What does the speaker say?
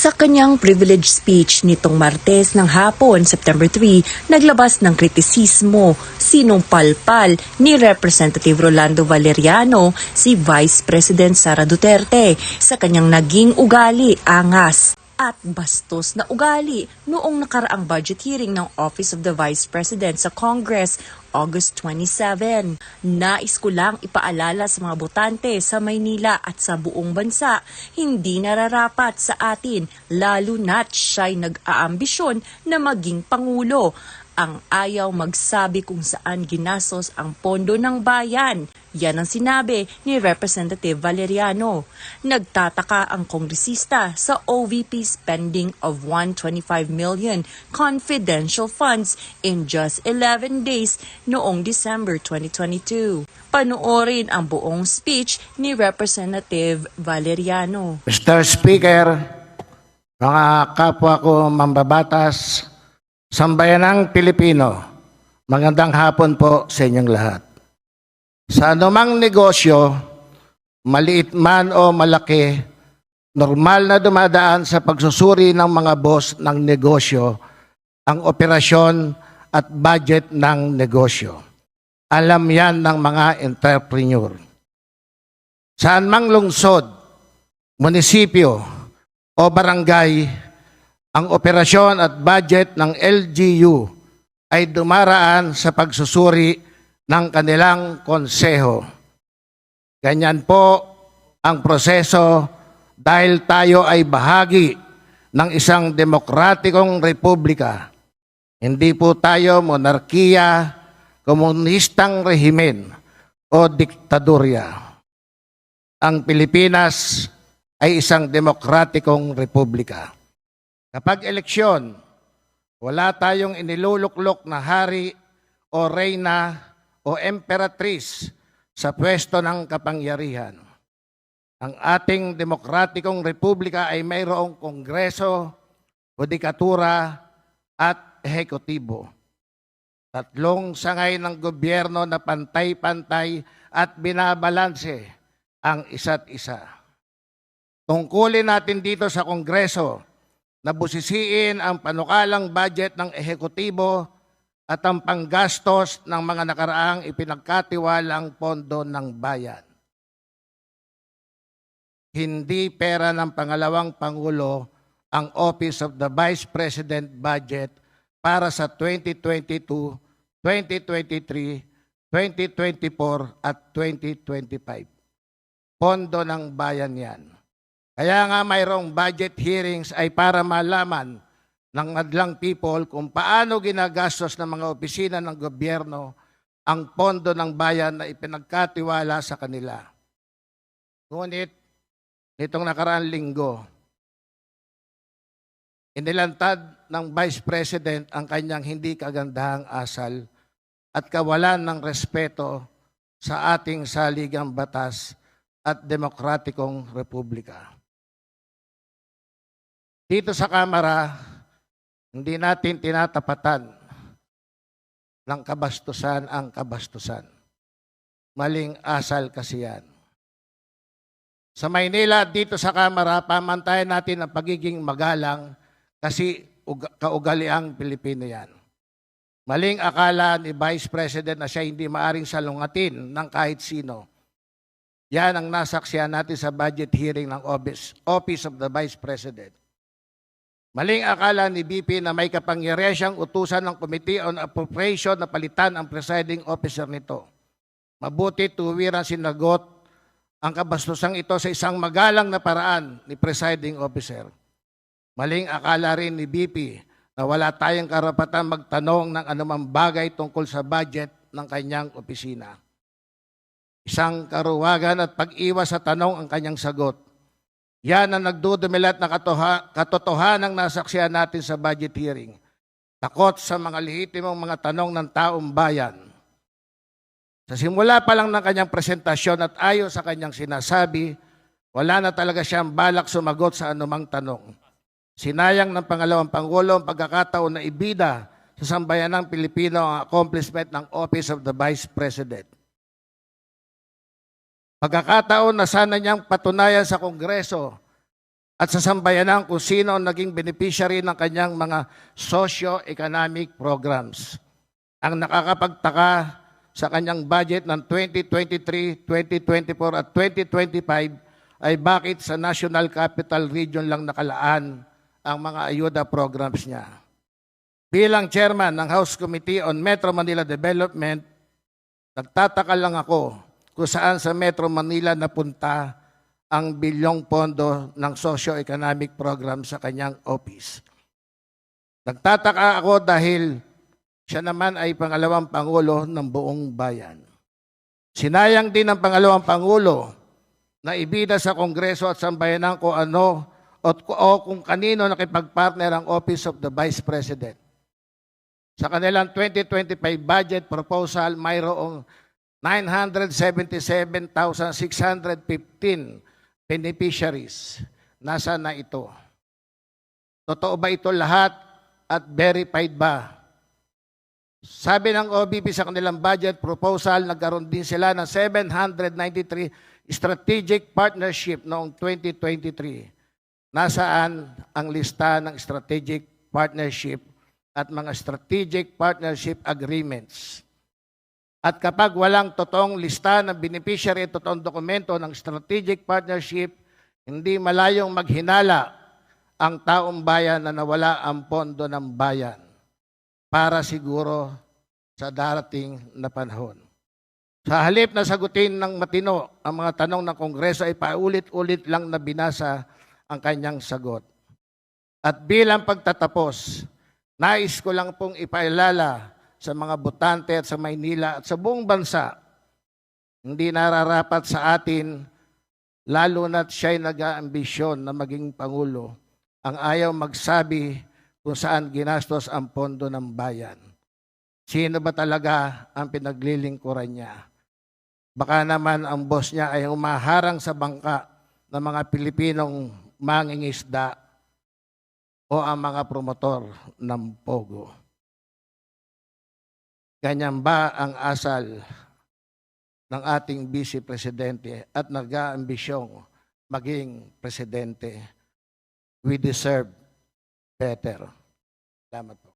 Sa kanyang privilege speech nitong Martes ng hapon, September 3, naglabas ng kritisismo, sinumpalpal ni Representative Rolando Valeriano si Vice President Sara Duterte sa kanyang naging ugali angas at bastos na ugali noong nakaraang budget hearing ng Office of the Vice President sa Congress August 27. Nais ko lang ipaalala sa mga botante sa Maynila at sa buong bansa, hindi nararapat sa atin, lalo na't siya'y nag-aambisyon na maging Pangulo. Ang ayaw magsabi kung saan ginastos ang pondo ng bayan. Yan ang sinabi ni Representative Valeriano. Nagtataka ang kongresista sa OVP spending of 125 million confidential funds in just 11 days noong December 2022. Panoorin ang buong speech ni Representative Valeriano. Mr. Speaker, mga kapwa ko mambabatas, sambayanang Pilipino, magandang hapon po sa inyong lahat. Sa anumang negosyo, maliit man o malaki, normal na dumadaan sa pagsusuri ng mga boss ng negosyo ang operasyon at budget ng negosyo. Alam yan ng mga entrepreneur. Saan mang lungsod, munisipyo o barangay, ang operasyon at budget ng LGU ay dumaraan sa pagsusuri ng kanilang konseho. Ganyan po ang proseso dahil tayo ay bahagi ng isang demokratikong republika. Hindi po tayo monarkiya, komunistang rehimen o diktadurya ang Pilipinas ay isang demokratikong republika. Kapag eleksyon, wala tayong iniluluklok na hari o reyna o emperatriz sa pwesto ng kapangyarihan. Ang ating demokratikong republika ay mayroong kongreso, judikatura at ehekutibo. Tatlong sangay ng gobyerno na pantay-pantay at binabalanse ang isa't isa. Tungkulin natin dito sa Kongreso na busisiin ang panukalang budget ng ehekutibo at ang panggastos ng mga nakaraang ipinagkatiwalang pondo ng bayan. Hindi pera ng pangalawang Pangulo ang Office of the Vice President budget para sa 2022, 2023, 2024 at 2025 pondo ng bayan yan. Kaya nga mayroong budget hearings ay para malaman ng madlang people kung paano ginagastos ng mga opisina ng gobyerno ang pondo ng bayan na ipinagkatiwala sa kanila. Ngunit, nitong nakaraang linggo, inilantad ng Vice President ang kanyang hindi kagandahang asal at kawalan ng respeto sa ating saligang batas at demokratikong republika. Dito sa Kamara, hindi natin tinatapatan ng kabastusan ang kabastusan. Maling asal kasi yan. Sa Maynila, dito sa Kamara, pamantayan natin ang pagiging magalang kasi uga- kaugaliang Pilipino yan. Maling akala ni Vice President na siya hindi maaring salungatin ng kahit sino. Yan ang nasaksiyan natin sa budget hearing ng Office, Office of the Vice President. Maling akala ni BP na may kapangyarihan siyang utusan ng Committee on Appropriation na palitan ang presiding officer nito. Mabuti tuwiran sinagot ang kabastusang ito sa isang magalang na paraan ni presiding officer. Maling akala rin ni BP na wala tayong karapatan magtanong ng anumang bagay tungkol sa budget ng kanyang opisina. Isang karuwagan at pag-iwas sa tanong ang kanyang sagot. Yan ang nagdudumilat na katoha, katotohanan ng nasaksiyan natin sa budget hearing. Takot sa mga lehitimong mga tanong ng taong bayan. Sa simula pa lang ng kanyang presentasyon at ayo sa kanyang sinasabi, wala na talaga siyang balak sumagot sa anumang tanong. Sinayang ng pangalawang Pangulo ang pagkakataon na ibida sa sambayanang Pilipino ang accomplishment ng Office of the Vice President. Pagkakataon na sana niyang patunayan sa Kongreso at sa sambayanan kung sino ang naging beneficiary ng kanyang mga socio-economic programs. Ang nakakapagtaka sa kanyang budget ng 2023, 2024 at 2025 ay bakit sa National Capital Region lang nakalaan ang mga ayuda programs niya. Bilang chairman ng House Committee on Metro Manila Development, nagtataka lang ako kung saan sa Metro Manila napunta ang bilyong pondo ng socio-economic program sa kanyang office. Nagtataka ako dahil siya naman ay pangalawang pangulo ng buong bayan. Sinayang din ng pangalawang pangulo na ibida sa Kongreso at sambayanan ko ano o, o kung kanino nakipagpartner ang Office of the Vice President. Sa kanilang 2025 budget proposal, mayroong 977,615 beneficiaries. Nasaan na ito? Totoo ba ito lahat at verified ba? Sabi ng OBP sa kanilang budget proposal, nagkaroon din sila ng 793 strategic partnership noong 2023. Nasaan ang lista ng strategic partnership at mga strategic partnership agreements? At kapag walang totoong lista ng beneficiary at totoong dokumento ng strategic partnership, hindi malayong maghinala ang taong bayan na nawala ang pondo ng bayan para siguro sa darating na panahon. Sa halip na sagutin ng matino ang mga tanong ng Kongreso ay paulit-ulit lang na binasa ang kanyang sagot. At bilang pagtatapos, nais ko lang pong ipaalala sa mga botante at sa Maynila at sa buong bansa, hindi nararapat sa atin, lalo na't siya'y nag-aambisyon na maging Pangulo, ang ayaw magsabi kung saan ginastos ang pondo ng bayan. Sino ba talaga ang pinaglilingkuran niya? Baka naman ang boss niya ay umaharang sa bangka ng mga Pilipinong mangingisda o ang mga promotor ng Pogo. Ganyan ba ang asal ng ating Vice Presidente at nag-aambisyong maging Presidente? We deserve better. Salamat po.